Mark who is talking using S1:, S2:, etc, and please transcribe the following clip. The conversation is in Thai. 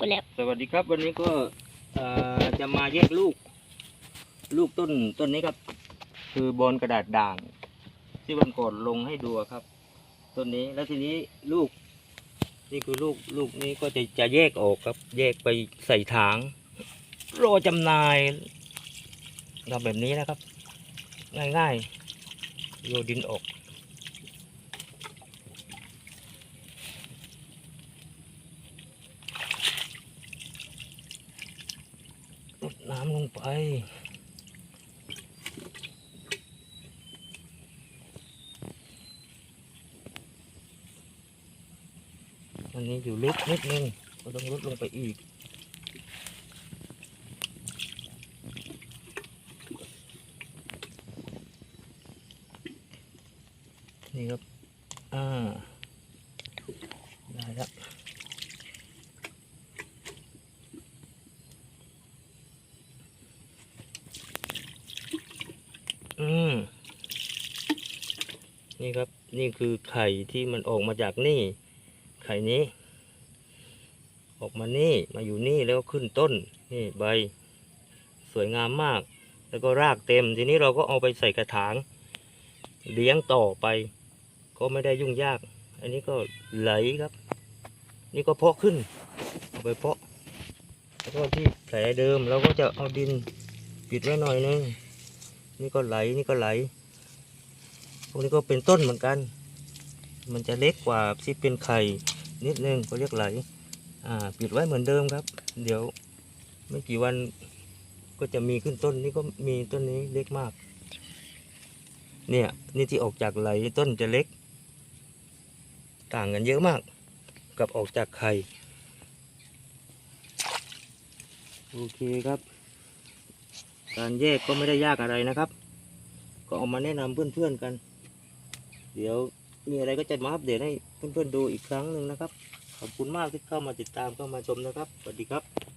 S1: ไปแล้ว
S2: สวัสดีครับ วันนี้ก็เอ่อจะมาแยกลูก ลูกต้นต้นนี้ครับ คือบอลกระดาษด่าง ที่วันก่อนลงให้ดูอะครับต้นนี้แล้วทีนี้ลูก นี่คือลูกลูกนี้ก็จะจะแยกออกครับ แยกไปใส่ถางรอจำหน่ายทำแบบนี้นะครับ ง่ายๆโยนดินออก ร ดน้ำลงไปอันนี้อยู่ลึกนิดนึงก็ต้องลดลงไปอีก นี่ครับ อ่า ได้แล้ว อืมนี่ครับ นี่คือไข่ที่มันออกมาจากนี่ ไข่นี้ ออกมานี่มาอยู่นี่แล้วก็ขึ้นต้น นี่ใบ สวยงามมาก แล้วก็รากเต็ม ทีนี้เราก็เอาไปใส่กระถาง เลี้ยงต่อไป ก็ไม่ได้ยุ่งยาก อันนี้ก็ไหลครับ นี่ก็เพาะขึ้นเอาไปเพาะแล้วก็ที่แผลเดิมเราก็จะเอาดินปิดไว้หน่อยนึง นี่ก็ไหลนี่ก็ไหล พวกนี้ก็เป็นต้นเหมือนกัน มันจะเล็กกว่าที่เป็นไข่นิดนึงก็เรียกไหล อ่า ปิดไว้เหมือนเดิมครับ เดี๋ยวไม่กี่วันก็จะมีขึ้นต้นนี่ก็มีต้นนี้เล็กมาก เนี่ยนี่ที่ออกจากไหลต้นจะเล็ก ต่างกันเยอะมาก กับออกจากไข่ โอเคครับ การแยกก็ไม่ได้ยากอะไรนะครับ ก็เอามาแนะนำเพื่อนๆกัน เดี๋ยวมีอะไรก็จะมาอัปเดตให้เพื่อนๆดูอีกครั้งหนึ่งนะครับ ขอบคุณมากที่เข้ามาติดตามเข้ามาชมนะครับ สวัสดีครับ